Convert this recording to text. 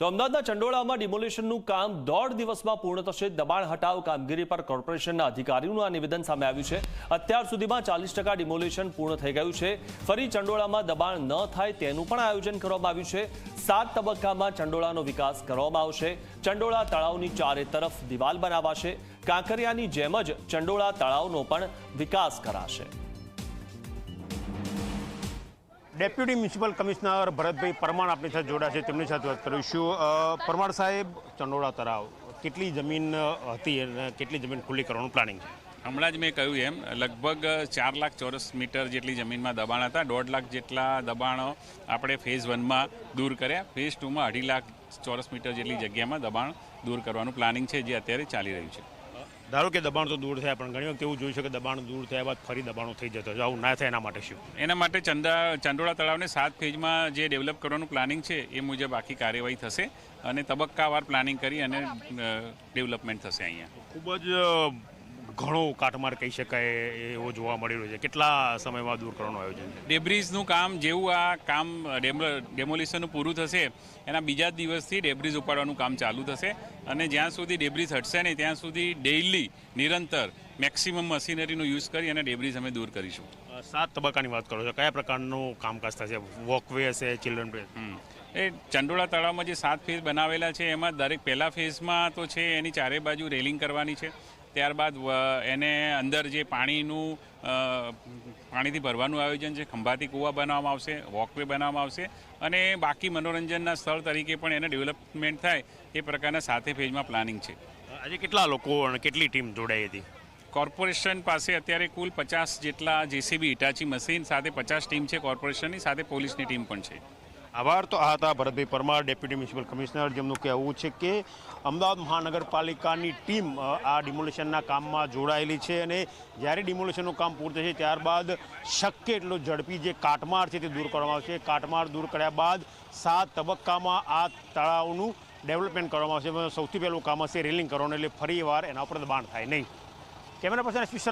તો અમદાવાદના ચંડોળામાં ડિમોલિશનનું કામ દોઢ દિવસમાં પૂર્ણ થશે. દબાણ હટાવ કામગીરી પર કોર્પોરેશનના અધિકારીઓનું આ નિવેદન સામે આવ્યું છે. અત્યાર સુધીમાં ચાલીસ ટકા ડિમોલિશન પૂર્ણ થઈ ગયું છે. ફરી ચંડોળામાં દબાણ ન થાય તેનું પણ આયોજન કરવામાં આવ્યું છે. સાત તબક્કામાં ચંડોળાનો વિકાસ કરવામાં આવશે. ચંડોળા તળાવની ચારે તરફ દિવાલ બનાવાશે. કાંકરિયાની જેમ જ ચંડોળા તળાવનો પણ વિકાસ કરાશે. Deputy municipal commissioner Bharatbhai Parmar આપણી સાથે જોડાશે તેમની સાથે વાત કરીશું. પરમાર સાહેબ, ચંડોળા તળાવ, કેટલી જમીન હતી અને કેટલી જમીન ખુલ્લી કરવાનું પ્લાનિંગ છે? હમણાં જ મેં કહ્યું એમ, લગભગ ચાર લાખ ચોરસ મીટર જેટલી જમીનમાં દબાણ હતા. દોઢ લાખ જેટલા દબાણો આપણે ફેઝ વનમાં દૂર કર્યા. ફેઝ ટુમાં અઢી લાખ ચોરસ મીટર જેટલી જગ્યામાં દબાણ દૂર કરવાનું પ્લાનિંગ છે, જે અત્યારે ચાલી રહ્યું છે. ધારો કે દબાણ તો દૂર થયા પણ ઘણી વખત એવું જોઈ છે કે દબાણ દૂર થયા બાદ ફરી દબાણો થઈ જતો. આવું ના થાય એના માટે શું એના માટે ચંદા ચંડોળા તળાવને સાત ફેઝમાં જે ડેવલપ કરવાનું પ્લાનિંગ છે એ મુજબ આખી કાર્યવાહી થશે અને તબક્કાવાર પ્લાનિંગ કરી અને ડેવલપમેન્ટ થશે અહીંયા ખૂબ જ ઘણો કાટમાર કહી શકાય એવો જોવા મળી રહ્યો છે. કેટલા સમયમાં દૂર કરવાનું આયોજન છે? ડેબ્રીઝનું કામ જેવું આ કામ ડેમોલિશનનું પૂરું થશે એના બીજા જ દિવસથી ડેબ્રીઝ ઉપાડવાનું કામ ચાલુ થશે અને જ્યાં સુધી ડેબ્રીઝ હટશે નહીં ત્યાં સુધી ડેઇલી નિરંતર મેક્સિમમ મશીનરીનો યુઝ કરી અને ડેબ્રીઝ અમે દૂર કરીશું. સાત તબક્કાની વાત કરો છો. કયા પ્રકારનું કામકાજ થશે? વોકવે હશે ચિલ્ડ્રન હમ. એ ચંડોળા તળાવમાં જે સાત ફેઝ બનાવેલા છે એમાં દરેક પહેલા ફેઝમાં તો છે એની ચારે બાજુ રેલિંગ કરવાની છે. ત્યારબાદ એને અંદર જે પાણીનું પાણીથી ભરવાનું આયોજન છે ખંભાતી કૂવા બનાવવામાં આવશે વોકવે બનાવવામાં આવશે અને બાકી મનોરંજનના સ્થળ તરીકે પણ એને ડેવલપમેન્ટ થાય એ પ્રકારના સાથે ફેઝમાં પ્લાનિંગ છે. આજે કેટલા લોકો અને કેટલી ટીમ જોડાઈ હતી? કોર્પોરેશન પાસે અત્યારે કુલ પચાસ જેટલા જેસીબી ઇટાચી મશીન સાથે પચાસ ટીમ છે કોર્પોરેશનની સાથે પોલીસની ટીમ પણ છે. આભાર. તો આ હતા Bharatbhai Parmar, deputy municipal commissioner. જેમનું કહેવું છે કે અમદાવાદ મહાનગરપાલિકાની ટીમ આ ડિમોલેશનના કામમાં જોડાયેલી છે અને જ્યારે ડિમોલેશનનું કામ પૂર્ણ થશે ત્યારબાદ શક્ય એટલો ઝડપી જે કાટમાળ છે તે દૂર કરવામાં આવશે. કાટમાળ દૂર કર્યા બાદ સાત તબક્કામાં આ તળાવનું ડેવલપમેન્ટ કરવામાં આવશે. સૌથી પહેલું કામ હશે રેલિંગ કરવાનું, એટલે ફરી વાર એના ઉપર દબાણ થાય નહીં. Camera person